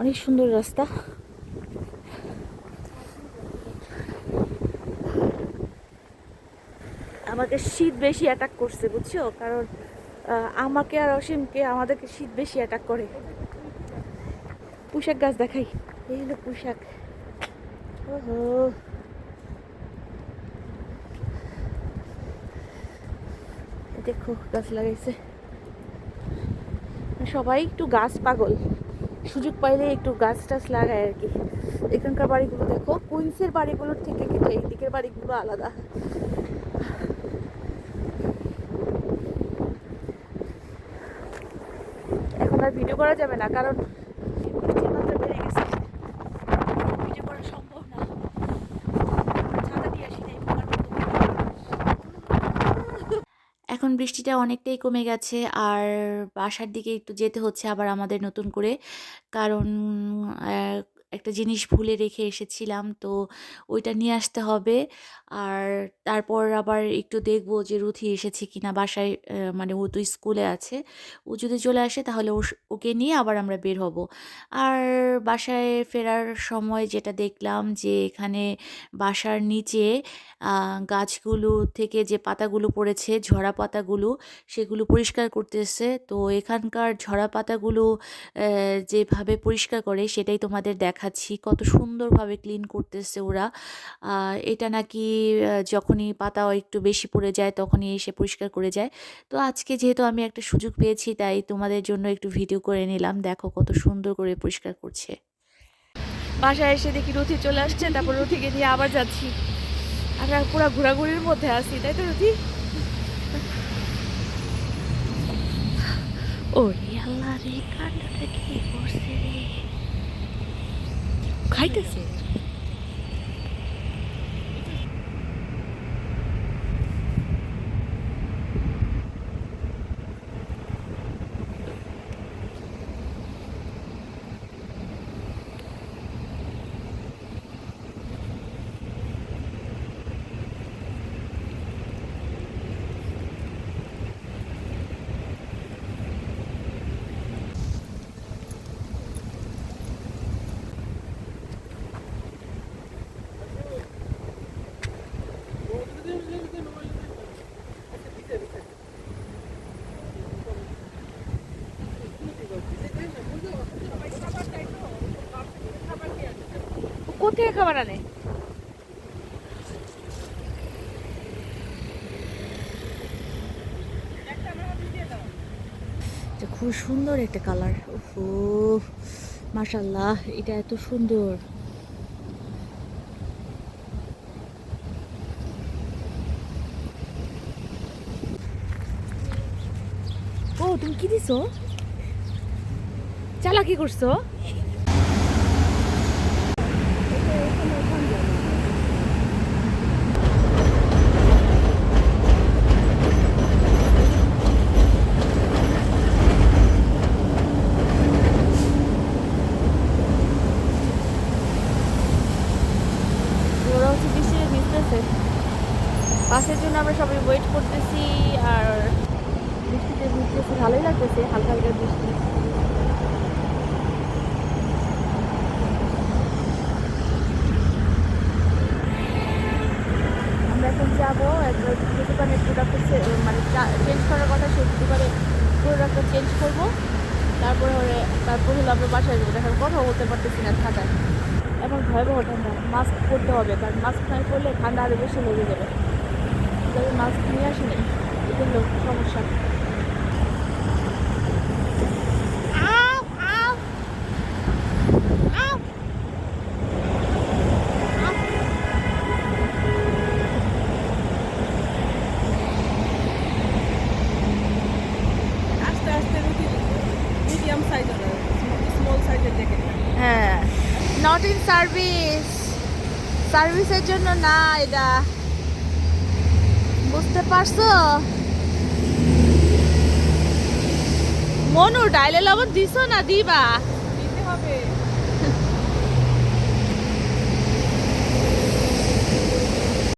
অনেক সুন্দর রাস্তা। আমাকে শীত বেশি অ্যাটাক করছে, বুঝছ? কারণ আমাকে আর অসীমকে আমাদেরকে শীত বেশি অ্যাটাক করে। পুষাক গাছ দেখাই। এই হলো ওহো। দেখো, গাছ লাগাইছে। সবাই একটু গাছ পাগল। সুযোগ পাইলে একটু গাছ টাছ লাগায় আর কি। এখানকার বাড়িগুলো দেখো, কুইন্সের বাড়িগুলোর থেকে কিন্তু এই দিকের বাড়িগুলো আলাদা। এখন আর ভিডিও করা যাবে না, কারণ বৃষ্টির মাত্রা বেড়ে গেছে ভিডিও করা সম্ভব না ছাতা দিয়ে আসি তাই পোকার মতো। এখন বৃষ্টিটা অনেকটাই কমে গেছে। আর বাসার দিকে একটু যেতে হচ্ছে আবার আমাদের নতুন করে। কারণ একটা জিনিস ভুলে রেখে এসেছিলাম, তো ওইটা নিয়ে আসতে হবে। আর তারপর আবার একটু দেখব যে রুথি এসেছে কিনা বাসায় মানে ও তো স্কুলে আছে। ও যদি চলে আসে তাহলে ওকে নিয়ে আবার আমরা বের হব। আর বাসায় ফেরার সময় যেটা দেখলাম যে এখানে বাসার নিচে গাছগুলো থেকে যে পাতাগুলো পড়েছে, ঝরা পাতাগুলো, সেগুলো পরিষ্কার করতেছে। তো এখানকার ঝরা পাতাগুলো যেভাবে পরিষ্কার করে সেটাই তোমাদের দেখাচ্ছি কত সুন্দরভাবে ক্লিন করতেছে ওরা। এটা নাকি যখনই পাতা একটু বেশি পড়ে যায় তখনই এসে পরিষ্কার করে যায়। তো আজকে যেহেতু আমি একটা সুযোগ পেয়েছি তাই তোমাদের জন্য একটু ভিডিও করে নিলাম। দেখো কত সুন্দর করে পরিষ্কার করছে। বাসায় এসে দেখি রুথি চলে আসছে তারপর রুথিকে নিয়ে আবার যাচ্ছি। আমরা পুরো ঘোরাঘুরির মধ্যে আছি তাই তো রুথি? ওরে আল্লাহ রে কান্ডটা কি করছে রে? খাইতেছে কোথেকে খাবার আনে? খুব সুন্দর একটা কালার। ওহো মাশাল্লাহ এটা এত সুন্দর। ও, তুমি কি দিছো? চালা কি করছ ওরা হচ্ছে বৃষ্টিতে ভিজতেছে বাসের জন্য আমরা সবাই ওয়েট করতেছি আর বৃষ্টিতে ভিজতেছে, ভালোই লাগতেছে, হালকা হালকা বৃষ্টি। আমরা মানে চেঞ্জ করার কথা চেঞ্জ করব। তারপরে হলে তারপর বলতে পারতেছি না ভয়াবহ ঠান্ডা মাস্ক পরতে হবে, কারণ মাস্ক ঠান্ডা আরও বেশি লেগে যাবে। তবে মাস্ক নিয়ে আসিনি এটা হলো সমস্যা হ্যাঁ নট ইন সার্ভিস সার্ভিসের জন্য না এটা বুঝতে পারছ? মনু ডাইলে লবণ দিছ না? দিবা। দিতে হবে।